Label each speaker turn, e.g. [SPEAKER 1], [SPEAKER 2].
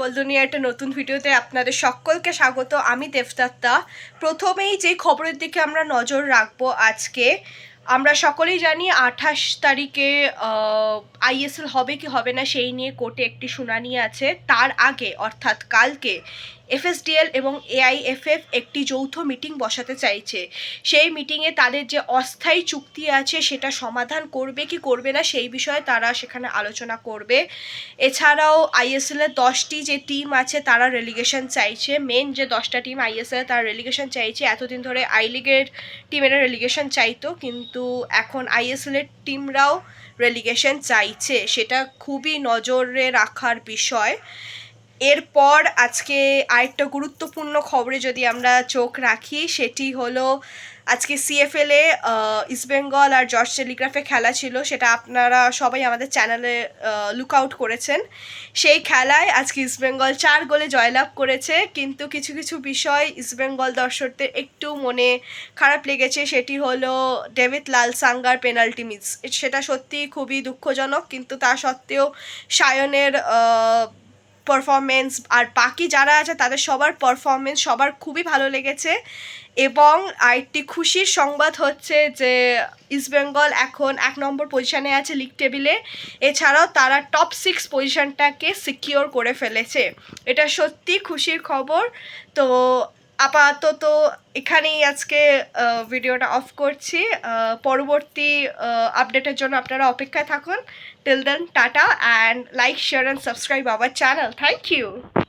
[SPEAKER 1] Football দুনিয়া একটা নতুন ভিডিওতে আপনাদের সকলকে স্বাগত। আমি দেবদত্তা। প্রথমেই যে খবরের দিকে আমরা নজর রাখব আজকে আমরা সকলেই জানি আঠাশ তারিখে আইএসএল হবে কি হবে না সেই নিয়ে কোর্টে একটি শুনানি আছে। তার আগে, অর্থাৎ কালকে, এফএসডিএল এবং এআইএফএফ একটি যৌথ মিটিং বসাতে চাইছে। সেই মিটিংয়ে তাদের যে অস্থায়ী চুক্তি আছে সেটা সমাধান করবে কি করবে না সেই বিষয়ে তারা সেখানে আলোচনা করবে। এছাড়াও আইএসএল এর দশটি যে টিম আছে তারা রেলিগেশন চাইছে। মেন যে দশটা টিম আইএসএল তারা রেলিগেশন চাইছে। এতদিন ধরে আই লিগের টিমেরা রেলিগেশন চাইতো, কিন্তু এখন আইএসএলের টিমরাও রেলিগেশন চাইছে সেটা খুবই নজরে রাখার বিষয়। এরপর আজকে আরেকটা গুরুত্বপূর্ণ খবরে যদি আমরা চোখ রাখি, সেটি হলো আজকে সিএফএলে ইস্টবেঙ্গল আর জর্জ টেলিগ্রাফে খেলা ছিল। সেটা আপনারা সবাই আমাদের চ্যানেলে লুক আউট করেছেন। সেই খেলায় আজকে ইস্টবেঙ্গল চার গোলে জয়লাভ করেছে। কিন্তু কিছু কিছু বিষয় ইস্টবেঙ্গল দর্শকদের একটু মনে খারাপ লেগেছে। সেটি হলো ডেভিড লাল সাঙ্গার পেনাল্টি মিস সেটা সত্যি খুবই দুঃখজনক। কিন্তু তা সত্ত্বেও সায়নের পারফরমেন্স আর বাকি যারা আছে, তাদের সবার পারফরমেন্স সবার খুবই ভালো লেগেছে। এবং আরেকটি খুশির সংবাদ হচ্ছে যে ইস্টবেঙ্গল এখন এক নম্বর পজিশানে আছে লিগ টেবিলে এছাড়াও তারা টপ সিক্স পজিশানটাকে সিকিওর করে ফেলেছে। এটা সত্যি খুশির খবর। তো আপাতত এখানেই আজকে ভিডিওটা অফ করছি। পরবর্তী আপডেটের জন্য আপনারা অপেক্ষায় থাকুন। Till then tata and like share and subscribe our channel thank you